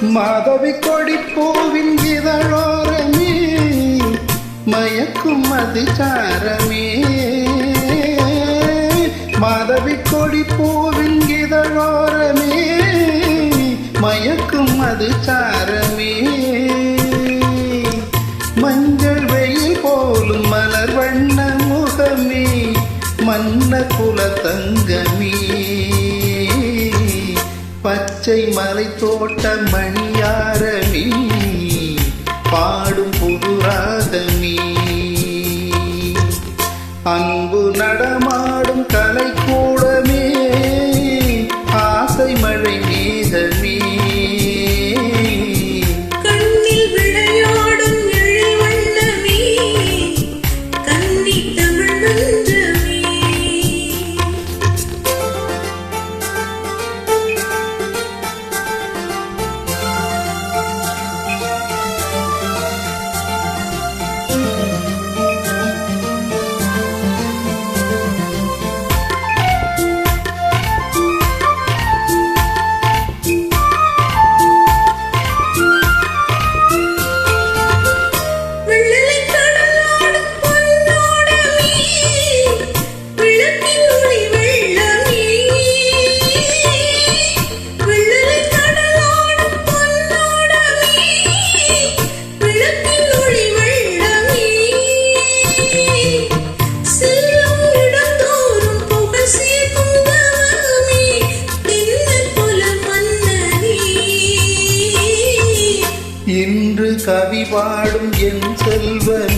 மாதவி கொடி பூவின் இதழோரமே மயக்கும் அதிசாரமே. மாதவி கொடி பூவின் இதழோரமே மயக்கும் அதிசாரமே. மஞ்சள் வெயில் போலும் மலர் வண்ண முகமே மன்ன குல தங்கமே பச்சை மலை தோட்ட மணியாரமே பாடும் புது ராகமே அன்பு நடமாடும் கலை கூடமே பாடும் என் செல்வன்